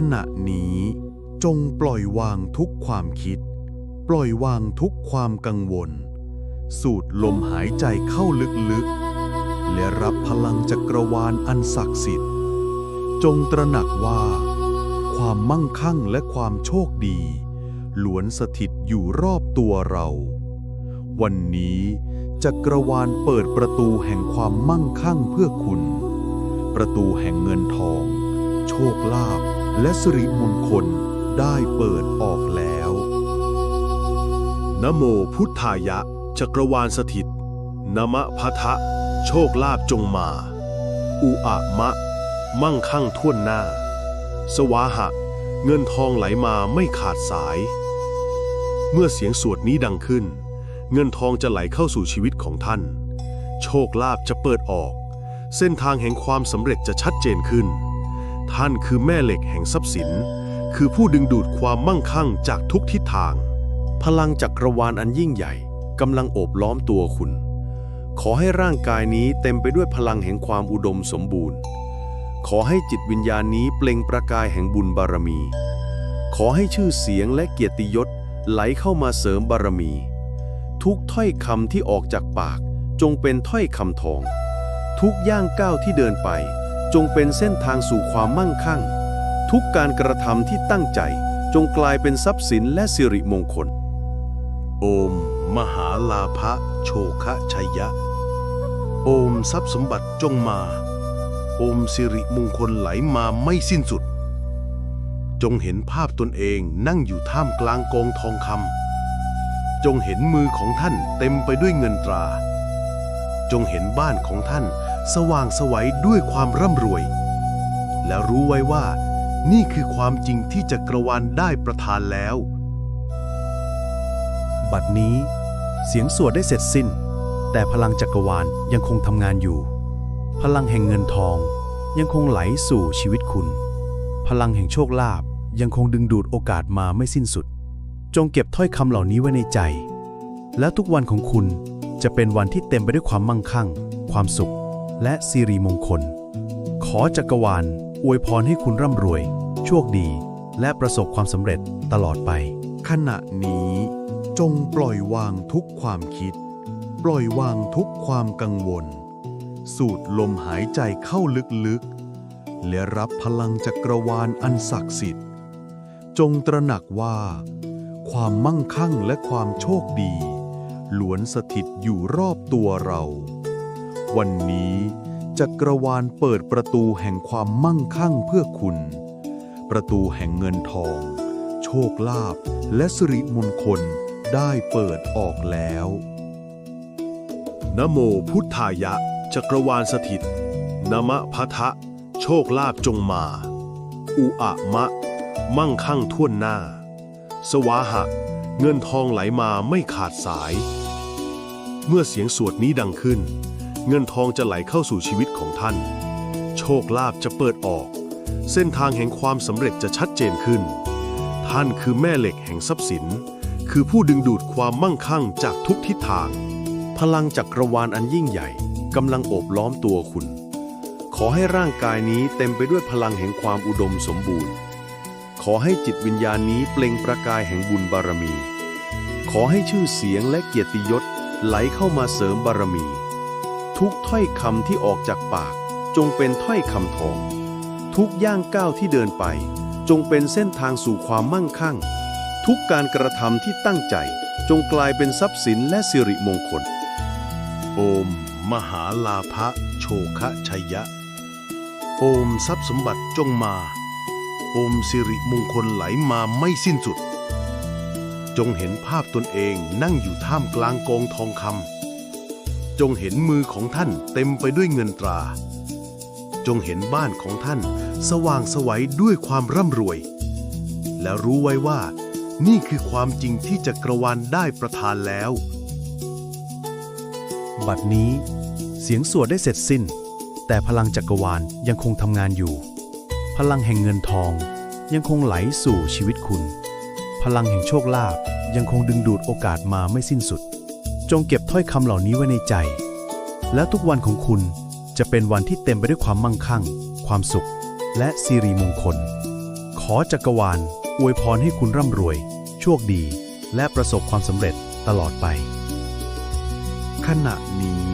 ขณะนี้จงปล่อยวางทุกความคิด ปล่อยวางทุกความกังวล สูดลมหายใจเข้าลึกๆ และรับพลังจักรวาลอันศักดิ์สิทธิ์ จงตระหนักว่า ความมั่งคั่งและความโชคดีล้วนสถิตอยู่รอบตัวเรา วันนี้จักรวาลเปิดประตูแห่งความมั่งคั่งเพื่อคุณ ประตูแห่งเงินทอง โชคลาภ และสิริมงคลได้เปิดออกแล้วนโมพุทธายะ จักรวาลสถิต นมะพะทะ โชคลาภจงมา อุอะมะ มั่งคั่งท่วนหน้า สวาหะ เงินทองไหลมาไม่ขาดสาย เมื่อเสียงสวดนี้ดังขึ้น เงินทองจะไหลเข้าสู่ชีวิตของท่าน โชคลาภจะเปิดออก เส้นทางแห่งความสำเร็จจะชัดเจนขึ้น ท่านคือแม่เหล็กแห่งทรัพย์สิน คือผู้ดึงดูดความมั่งคั่งจากทุกทิศทาง พลังจักรวาลอันยิ่งใหญ่กำลังโอบล้อมตัวคุณ ขอให้ร่างกายนี้เต็มไปด้วยพลังแห่งความอุดมสมบูรณ์ ขอให้จิตวิญญาณนี้เปล่งประกายแห่งบุญบารมี ขอให้ชื่อเสียงและเกียรติยศไหลเข้ามาเสริมบารมี ทุกถ้อยคำที่ออกจากปากจงเป็นถ้อยคำทอง ทุกย่างก้าวที่เดินไป จงเป็นเส้นทางสู่ความมั่งคั่ง ทุกการกระทำที่ตั้งใจจงกลายเป็นทรัพย์สินและสิริมงคล โอม มหาลาภะโชคะชัยยะ โอมทรัพย์สมบัติจงมา โอมสิริมงคลไหลมาไม่สิ้นสุด จงเห็นภาพตนเองนั่งอยู่ท่ามกลางกองทองคำจงเห็นมือของท่านเต็มไปด้วยเงินตรา จงเห็นบ้านของท่าน สว่างสวัยด้วยความร่ำรวย และรู้ไว้ว่า นี่คือความจริงที่จักรวาลได้ประทานแล้ว บัดนี้ เสียงสวดได้เสร็จสิ้น แต่พลังจักรวาลยังคงทำงานอยู่ พลังแห่งเงินทองยังคงไหลสู่ชีวิตคุณ พลังแห่งโชคลาภยังคงดึงดูดโอกาสมาไม่สิ้นสุด จงเก็บถ้อยคำเหล่านี้ไว้ในใจ แล้วทุกวันของคุณจะเป็นวันที่เต็มไปด้วยความมั่งคั่ง ความสุข และสิริมงคล ขอจักรวาลอวยพรให้คุณร่ำรวย โชคดี และประสบความสำเร็จตลอดไป ขณะนี้จงปล่อยวางทุกความคิด ปล่อยวางทุกความกังวล สูดลมหายใจเข้าลึกๆ และรับพลังจักรวาลอันศักดิ์สิทธิ์ จงตระหนักว่า ความมั่งคั่งและความโชคดีล้วนสถิตอยู่รอบตัวเรา วันนี้จักรวาลเปิดประตูแห่งความมั่งคั่งเพื่อคุณ ประตูแห่งเงินทอง โชคลาภและสิริมงคลได้เปิดออกแล้วนะโมพุทธายะ จักรวาลสถิตนมะพะทะ โชคลาภจงมา อุอะมะ มั่งคั่งท่วนหน้า สวาหะ เงินทองไหลมาไม่ขาดสาย เมื่อเสียงสวดนี้ดังขึ้น เงินทองจะไหลเข้าสู่ชีวิตของท่าน โชคลาภจะเปิดออก เส้นทางแห่งความสำเร็จจะชัดเจนขึ้น ท่านคือแม่เหล็กแห่งทรัพย์สิน คือผู้ดึงดูดความมั่งคั่งจากทุกทิศทาง พลังจักรวาลอันยิ่งใหญ่กำลังโอบล้อมตัวคุณ ขอให้ร่างกายนี้เต็มไปด้วยพลังแห่งความอุดมสมบูรณ์ ขอให้จิตวิญญาณนี้เปล่งประกายแห่งบุญบารมี ขอให้ชื่อเสียงและเกียรติยศไหลเข้ามาเสริมบารมี ทุกถ้อยคำที่ออกจากปาก จงเป็นถ้อยคำทอง ทุกย่างก้าวที่เดินไป จงเป็นเส้นทางสู่ความมั่งคั่ง ทุกการกระทำที่ตั้งใจ จงกลายเป็นทรัพย์สินและสิริมงคล โอม มหาลาภะโชคะชัยยะ โอมทรัพย์สมบัติจงมา โอมสิริมงคลไหลมาไม่สิ้นสุด จงเห็นภาพตนเองนั่งอยู่ท่ามกลางกองทองคำ จงเห็นมือของท่านเต็มไปด้วยเงินตรา จงเห็นบ้านของท่าน สว่างไสวัยด้วยความร่ำรวย และรู้ไว้ว่า นี่คือความจริงที่จักรวาลได้ประทานแล้ว บัดนี้ เสียงสวดได้เสร็จสิ้น แต่พลังจักรวาลยังคงทำงานอยู่ พลังแห่งเงินทองยังคงไหลสู่ชีวิตคุณ พลังแห่งโชคลาภยังคงดึงดูดโอกาสมาไม่สิ้นสุด จงเก็บถ้อยคำเหล่านี้ไว้ในใจ แล้วทุกวันของคุณจะเป็นวันที่เต็มไปด้วยความมั่งคั่ง ความสุข และสิริมงคลขออจักรวาลอวยพรให้คุณร่ำรวย โชคดี และประสบความสำเร็จตลอดไป ขณะนี้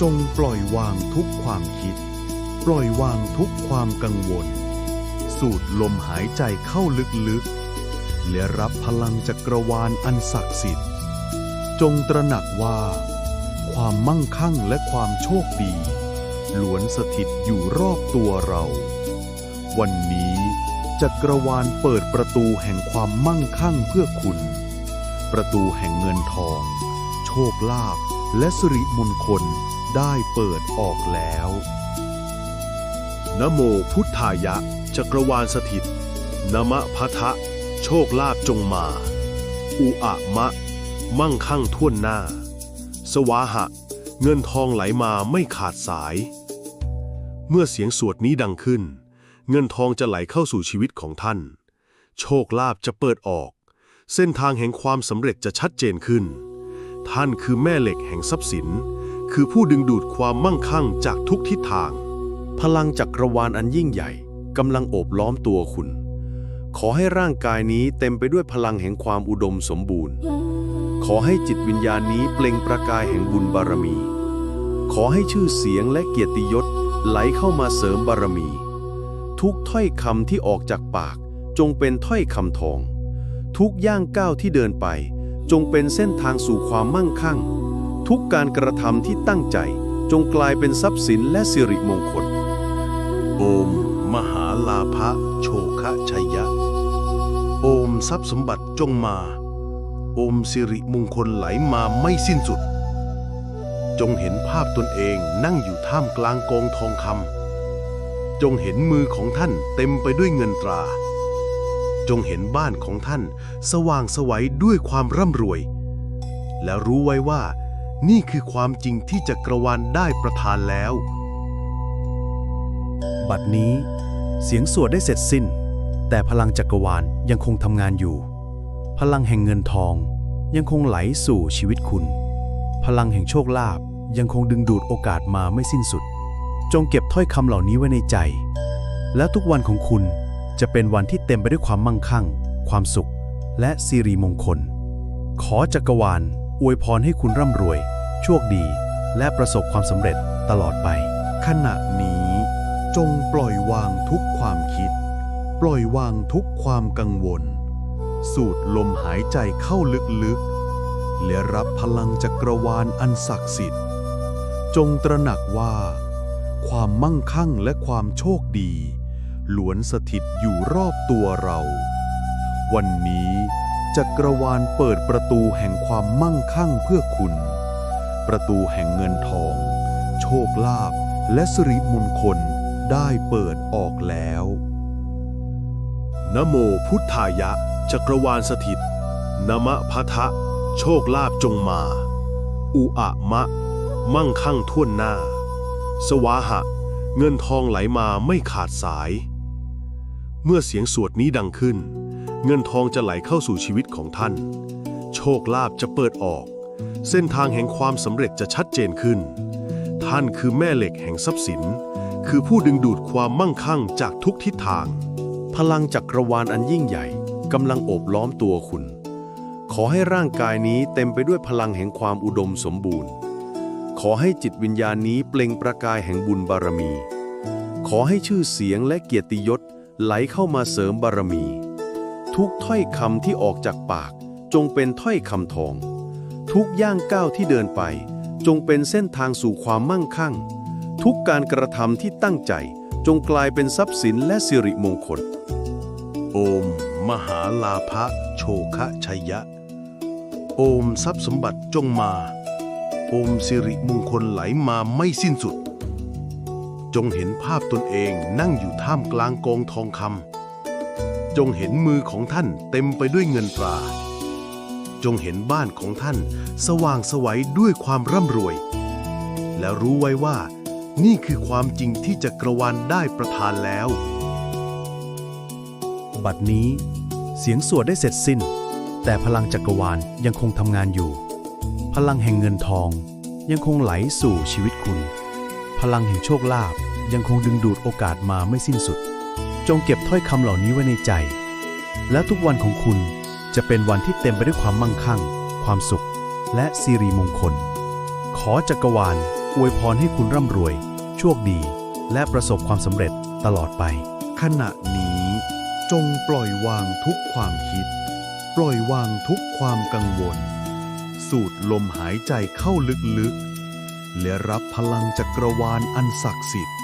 จงปล่อยวางทุกความคิด ปล่อยวางทุกความกังวล สูดลมหายใจเข้าลึกๆ และรับพลังจักรวาลอันศักดิ์สิทธิ์ จงตระหนักว่า ความมั่งคั่งและความโชคดีล้วนสถิตอยู่รอบตัวเรา วันนี้จักรวาลเปิดประตูแห่งความมั่งคั่งเพื่อคุณ ประตูแห่งเงินทอง โชคลาภและสิริมงคลได้เปิดออกแล้วนะโมพุทธายะ จักรวาลสถิตนมะพะทะ โชคลาภจงมา อุอะมะ มั่งคั่งท่วนหน้า สวาหะ เงินทองไหลมาไม่ขาดสาย เมื่อเสียงสวดนี้ดังขึ้น เงินทองจะไหลเข้าสู่ชีวิตของท่าน โชคลาภจะเปิดออก เส้นทางแห่งความสำเร็จจะชัดเจนขึ้น ท่านคือแม่เหล็กแห่งทรัพย์สิน คือผู้ดึงดูดความมั่งคั่งจากทุกทิศทาง พลังจักรวาลอันยิ่งใหญ่กำลังโอบล้อมตัวคุณขอให้ร่างกายนี้เต็มไปด้วยพลังแห่งความอุดมสมบูรณ์ ขอให้จิตวิญญาณนี้เปล่งประกายแห่งบุญบารมี ขอให้ชื่อเสียงและเกียรติยศไหลเข้ามาเสริมบารมี ทุกถ้อยคำที่ออกจากปากจงเป็นถ้อยคำทอง ทุกย่างก้าวที่เดินไป จงเป็นเส้นทางสู่ความมั่งคั่ง ทุกการกระทำที่ตั้งใจจงกลายเป็นทรัพย์สินและสิริมงคลโอม มหาลาภะโชคะชัยยะ โอมทรัพย์สมบัติจงมา อมสิริมงคลไหลมาไม่สิ้นสุด จงเห็นภาพตนเองนั่งอยู่ท่ามกลางกองทองคำจงเห็นมือของท่านเต็มไปด้วยเงินตรา จงเห็นบ้านของท่าน สว่างไสวัยด้วยความร่ำรวย และรู้ไว้ว่า นี่คือความจริงที่จักรวาลได้ประทานแล้ว บัดนี้เสียงสวดได้เสร็จสิ้น แต่พลังจักรวาลยังคงทำงานอยู่ พลังแห่งเงินทองยังคงไหลสู่ชีวิตคุณ พลังแห่งโชคลาภยังคงดึงดูดโอกาสมาไม่สิ้นสุด จงเก็บถ้อยคำเหล่านี้ไว้ในใจ และทุกวันของคุณจะเป็นวันที่เต็มไปด้วยความมั่งคั่ง ความสุข และสิริมงคล ขอจักรวาลอวยพรให้คุณร่ำรวย โชคดี และประสบความสำเร็จตลอดไป ขณะนี้จงปล่อยวางทุกความคิด ปล่อยวางทุกความกังวล สูดลมหายใจเข้าลึกๆ และรับพลังจักรวาลอันศักดิ์สิทธิ์ จงตระหนักว่า ความมั่งคั่งและความโชคดีล้วนสถิตอยู่รอบตัวเรา วันนี้จักรวาลเปิดประตูแห่งความมั่งคั่งเพื่อคุณ ประตูแห่งเงินทอง โชคลาภและสิริมงคลได้เปิดออกแล้ว นโมพุทธายะ จักรวาลสถิต นมะพะทะ โชคลาภจงมา อุอะมะ มั่งคั่งท่วนหน้า สวาหะ เงินทองไหลมาไม่ขาดสาย เมื่อเสียงสวดนี้ดังขึ้น เงินทองจะไหลเข้าสู่ชีวิตของท่าน โชคลาภจะเปิดออก เส้นทางแห่งความสำเร็จจะชัดเจนขึ้น ท่านคือแม่เหล็กแห่งทรัพย์สิน คือผู้ดึงดูดความมั่งคั่งจากทุกทิศทางพลังจักรวาลอันยิ่งใหญ่ กำลังโอบล้อมตัวคุณ ขอให้ร่างกายนี้เต็มไปด้วยพลังแห่งความอุดมสมบูรณ์ ขอให้จิตวิญญาณนี้เปล่งประกายแห่งบุญบารมี ขอให้ชื่อเสียงและเกียรติยศไหลเข้ามาเสริมบารมี ทุกถ้อยคำที่ออกจากปาก จงเป็นถ้อยคำทอง ทุกย่างก้าวที่เดินไป จงเป็นเส้นทางสู่ความมั่งคั่ง ทุกการกระทำที่ตั้งใจจงกลายเป็นทรัพย์สินและสิริมงคล โอม มหาลาภะโชคะชัยยะ โอมทรัพย์สมบัติจงมา โอมสิริมงคลไหลมาไม่สิ้นสุด จงเห็นภาพตนเองนั่งอยู่ท่ามกลางกองทองคำจงเห็นมือของท่านเต็มไปด้วยเงินตรา จงเห็นบ้านของท่านสว่างไสวัยด้วยความร่ำรวย และรู้ไว้ว่า นี่คือความจริงที่จักรวาลได้ประทานแล้วบัดนี้ เสียงสวดได้เสร็จสิ้น แต่พลังจักรวาลยังคงทำงานอยู่ พลังแห่งเงินทอง ยังคงไหลสู่ชีวิตคุณ พลังแห่งโชคลาภยังคงดึงดูดโอกาสมาไม่สิ้นสุด จงเก็บถ้อยคำเหล่านี้ไว้ในใจ แล้วทุกวันของคุณจะเป็นวันที่เต็มไปด้วยความมั่งคั่ง ความสุข และสิริมงคล ขอจักรวาลอวยพรให้คุณร่ำรวย โชคดี และประสบความสำเร็จตลอดไป ขณะนี้ จงปล่อยวางทุกความคิด ปล่อยวางทุกความกังวล สูดลมหายใจเข้าลึกๆ และรับพลังจักรวาลอันศักดิ์สิทธิ์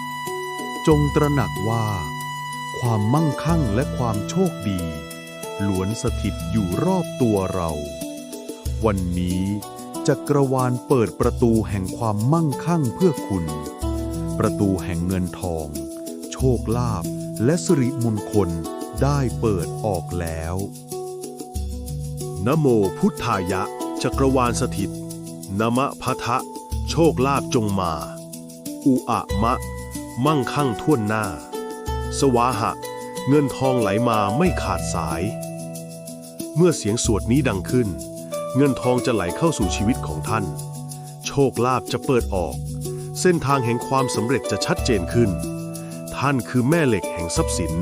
จงตระหนักว่า ความมั่งคั่งและความโชคดีล้วนสถิตอยู่รอบตัวเรา วันนี้จักรวาลเปิดประตูแห่งความมั่งคั่งเพื่อคุณ ประตูแห่งเงินทอง โชคลาภและสิริมงคล ได้เปิดออกแล้ว นโมพุทธายะ จักรวาลสถิต นมะพะทะ โชคลาภจงมา อุอะมะ มั่งคั่งท่วนหน้า สวาหะ เงินทองไหลมาไม่ขาดสาย เมื่อเสียงสวดนี้ดังขึ้น เงินทองจะไหลเข้าสู่ชีวิตของท่าน โชคลาภจะเปิดออก เส้นทางแห่งความสำเร็จจะชัดเจนขึ้น ท่านคือแม่เหล็กแห่งทรัพย์สิน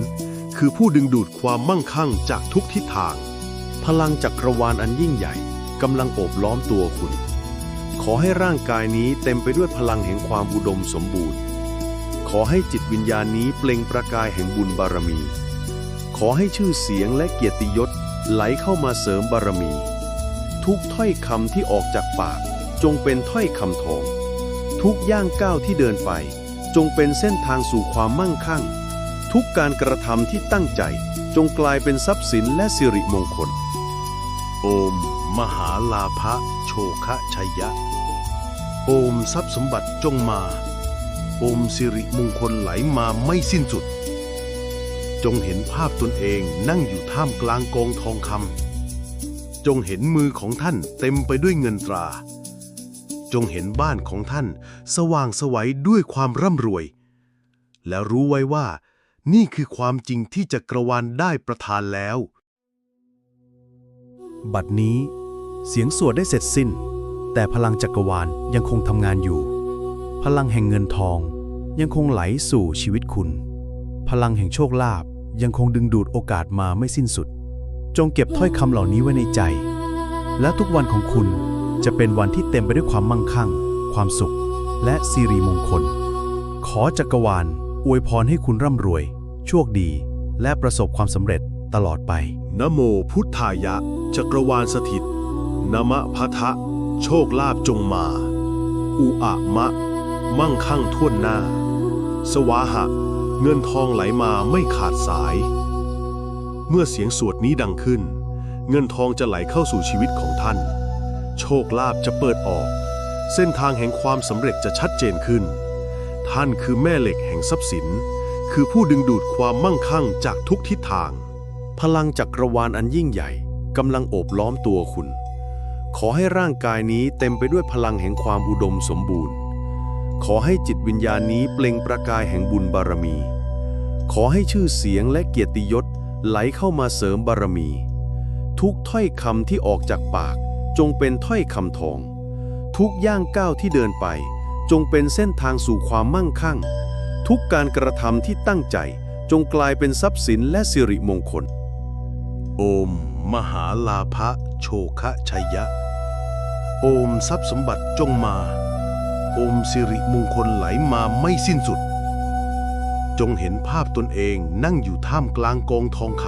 คือผู้ดึงดูดความมั่งคั่งจากทุกทิศทาง พลังจักรวาลอันยิ่งใหญ่กำลังโอบล้อมตัวคุณ ขอให้ร่างกายนี้เต็มไปด้วยพลังแห่งความอุดมสมบูรณ์ ขอให้จิตวิญญาณนี้เปล่งประกายแห่งบุญบารมี ขอให้ชื่อเสียงและเกียรติยศไหลเข้ามาเสริมบารมี ทุกถ้อยคำที่ออกจากปาก จงเป็นถ้อยคำทอง ทุกย่างก้าวที่เดินไป จงเป็นเส้นทางสู่ความมั่งคั่ง ทุกการกระทำที่ตั้งใจจงกลายเป็นทรัพย์สินและสิริมงคล โอม มหาลาภะโชคะชัยยะ โอมทรัพย์สมบัติจงมา โอมสิริมงคลไหลมาไม่สิ้นสุด จงเห็นภาพตนเองนั่งอยู่ท่ามกลางกองทองคำจงเห็นมือของท่านเต็มไปด้วยเงินตรา จงเห็นบ้านของท่านสว่างไสวัยด้วยความร่ำรวย และรู้ไว้ว่า นี่คือความจริงที่จักรวาลได้ประทานแล้ว บัดนี้ เสียงสวดได้เสร็จสิ้น แต่พลังจักรวาลยังคงทำงานอยู่ พลังแห่งเงินทองยังคงไหลสู่ชีวิตคุณ พลังแห่งโชคลาภยังคงดึงดูดโอกาสมาไม่สิ้นสุด จงเก็บถ้อยคำเหล่านี้ไว้ในใจ และทุกวันของคุณจะเป็นวันที่เต็มไปด้วยความมั่งคั่ง ความสุข และสิริมงคล ขอจักรวาล อวยพรให้คุณร่ำรวย โชคดี และประสบความสำเร็จตลอดไป นะโมพุทธายะ จักรวาลสถิต นมะพะทะ โชคลาภจงมา อุอะมะ มั่งคั่งท่วนหน้า สวาหะ เงินทองไหลมาไม่ขาดสาย เมื่อเสียงสวดนี้ดังขึ้น เงินทองจะไหลเข้าสู่ชีวิตของท่าน โชคลาภจะเปิดออก เส้นทางแห่งความสำเร็จจะชัดเจนขึ้น ท่านคือแม่เหล็กแห่งทรัพย์สิน คือผู้ดึงดูดความมั่งคั่งจากทุกทิศทาง พลังจักรวาลอันยิ่งใหญ่กำลังโอบล้อมตัวคุณ ขอให้ร่างกายนี้เต็มไปด้วยพลังแห่งความอุดมสมบูรณ์ ขอให้จิตวิญญาณนี้เปล่งประกายแห่งบุญบารมี ขอให้ชื่อเสียงและเกียรติยศไหลเข้ามาเสริมบารมี ทุกถ้อยคำที่ออกจากปากจงเป็นถ้อยคำทอง ทุกย่างก้าวที่เดินไป จงเป็นเส้นทางสู่ความมั่งคั่ง ทุกการกระทำที่ตั้งใจจงกลายเป็นทรัพย์สินและสิริมงคล โอม มหาลาภะโชคะชัยยะ โอมทรัพย์สมบัติจงมา โอมสิริมงคลไหลมาไม่สิ้นสุด จงเห็นภาพตนเองนั่งอยู่ท่ามกลางกองทองค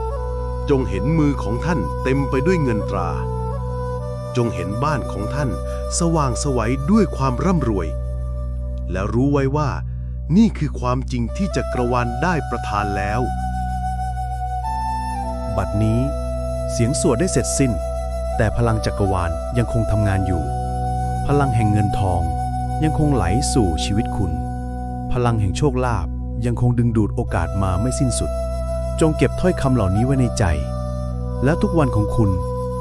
ำจงเห็นมือของท่านเต็มไปด้วยเงินตรา จงเห็นบ้านของท่าน สว่างสวัยด้วยความร่ำรวย และรู้ไว้ว่า นี่คือความจริงที่จักรวาลได้ประทานแล้ว บัดนี้ เสียงสวดได้เสร็จสิ้น แต่พลังจักรวาลยังคงทำงานอยู่ พลังแห่งเงินทองยังคงไหลสู่ชีวิตคุณ พลังแห่งโชคลาภยังคงดึงดูดโอกาสมาไม่สิ้นสุด จงเก็บถ้อยคำเหล่านี้ไว้ในใจ และทุกวันของคุณ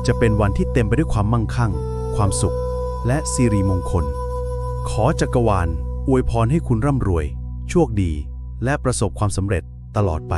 จะเป็นวันที่เต็มไปด้วยความมั่งคั่ง ความสุข และสิริมงคล ขอจักรวาลอวยพรให้คุณร่ำรวย โชคดี และประสบความสำเร็จตลอดไป